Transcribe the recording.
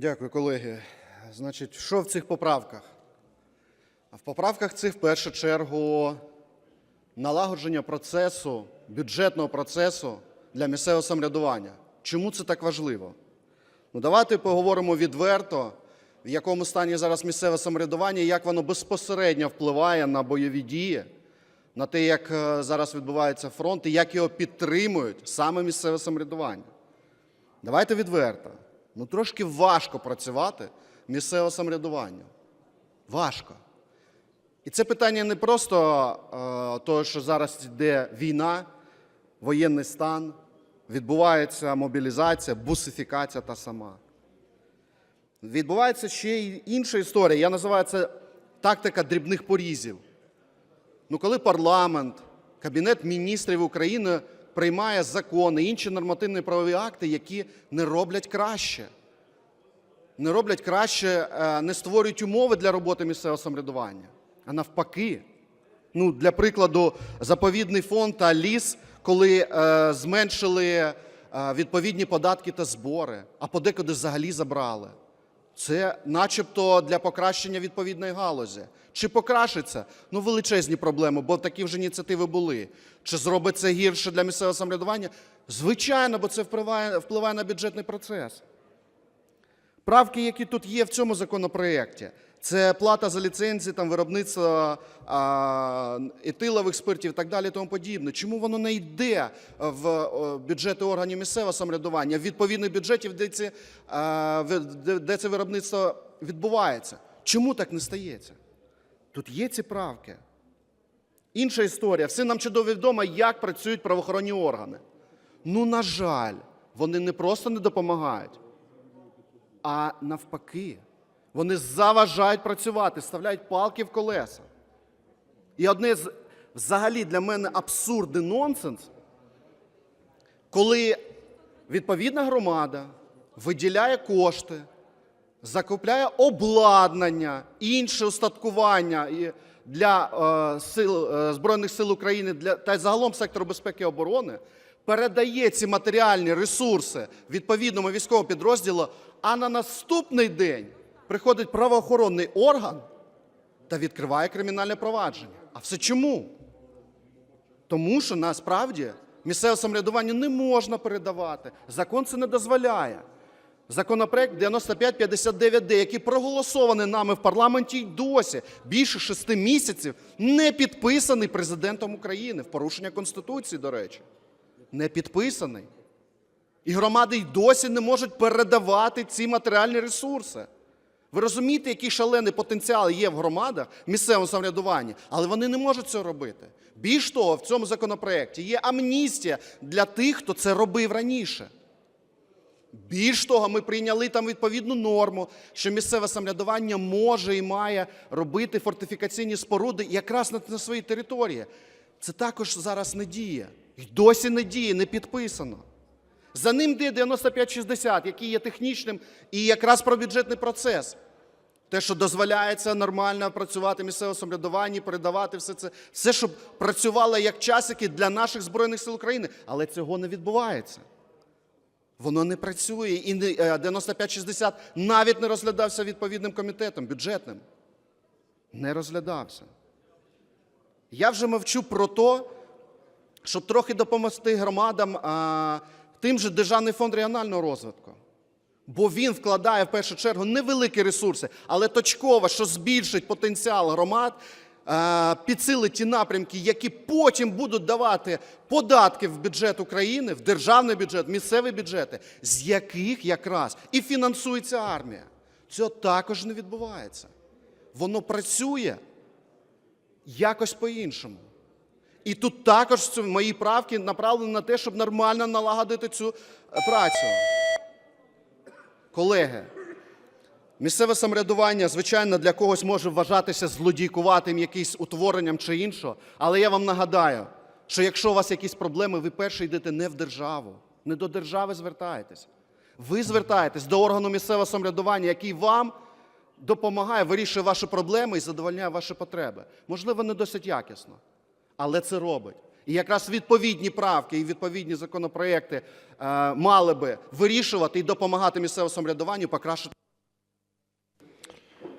Дякую, колеги. Значить, що в цих поправках? В поправках цих в першу чергу налагодження процесу, бюджетного процесу для місцевого самоврядування. Чому це так важливо? Ну, давайте поговоримо відверто, в якому стані зараз місцеве самоврядування, як воно безпосередньо впливає на бойові дії, на те, як е, зараз відбувається фронт, і як його підтримують саме місцеве самоврядування. Давайте відверто. Ну трошки важко працювати місцеве самоврядування. Важко. І це питання не просто е, того, що зараз йде війна, воєнний стан, відбувається мобілізація, бусифікація та сама. Відбувається ще й інша історія. Я називаю це тактика дрібних порізів. Ну, коли парламент, Кабінет міністрів України приймає закони, інші нормативні правові акти, які не роблять краще, не роблять краще, е, не створюють умови для роботи місцевого самоврядування, а навпаки. Ну, для прикладу, заповідний фонд та ліс, коли е, зменшили е, відповідні податки та збори, а подекуди взагалі забрали. Це начебто для покращення відповідної галузі. Чи покращиться? Ну, величезні проблеми, бо такі вже ініціативи були. Чи зробить це гірше для місцевого самоврядування? Звичайно, бо це впливає, впливає на бюджетний процес. Правки, які тут є в цьому законопроєкті, це плата за ліцензії, там, виробництво а, етилових спиртів і так далі, тому подібне. Чому воно не йде в бюджети органів місцевого самоврядування, в відповідних бюджетів, де це, а, де, де це виробництво відбувається? Чому так не стається? Тут є ці правки. Інша історія. Всім нам чудово відомо, як працюють правоохоронні органи. Ну, на жаль, вони не просто не допомагають, а навпаки, вони заважають працювати, ставляють палки в колеса. І одне з взагалі для мене абсурдний нонсенс, коли відповідна громада виділяє кошти, закупляє обладнання, інше устаткування для е, сил, е, Збройних сил України для, та й загалом сектору безпеки і оборони, передає ці матеріальні ресурси відповідному військовому підрозділу, а на наступний день приходить правоохоронний орган та відкриває кримінальне провадження. А все чому? Тому що насправді місцеве самоврядування не можна передавати. Закон це не дозволяє. Законопроект 9559Д, який проголосований нами в парламенті й досі більше шести місяців, не підписаний президентом України в порушення Конституції, до речі. Не підписаний. І громади й досі не можуть передавати ці матеріальні ресурси. Ви розумієте, який шалений потенціал є в громадах в місцевому самоврядуванні, але вони не можуть цього робити. Більш того, в цьому законопроекті є амністія для тих, хто це робив раніше. Більш того, ми прийняли там відповідну норму, що місцеве самоврядування може і має робити фортифікаційні споруди якраз на своїй території. Це також зараз не діє. І досі не діє, не підписано. За ним йде 9560, який є технічним і якраз про бюджетний процес. Те, що дозволяється нормально працювати місцеве самоврядування, передавати все це, все, щоб працювало як часики для наших Збройних сил України. Але цього не відбувається. Воно не працює. І е, 9560 навіть не розглядався відповідним комітетом бюджетним. Не розглядався. Я вже мовчу про те, щоб трохи допомогти громадам тим же Державний фонд регіонального розвитку. Бо він вкладає в першу чергу невеликі ресурси, але точково, що збільшить потенціал громад, підсилить ті напрямки, які потім будуть давати податки в бюджет України, в державний бюджет, місцеві бюджети, з яких якраз і фінансується армія. Цього також не відбувається. Воно працює якось по-іншому. І тут також мої правки направлені на те, щоб нормально налагодити цю е, працю. Колеги, місцеве самоврядування, звичайно, для когось може вважатися злодійкуватим якимось утворенням чи іншого, але я вам нагадаю, що якщо у вас якісь проблеми, ви перше йдете не в державу, не до держави звертаєтесь. Ви звертаєтесь до органу місцевого самоврядування, який вам допомагає, вирішує ваші проблеми і задовольняє ваші потреби. Можливо, не досить якісно, але це робить. І якраз відповідні правки і відповідні законопроекти е, мали би вирішувати і допомагати місцевому самоврядуванню покращити.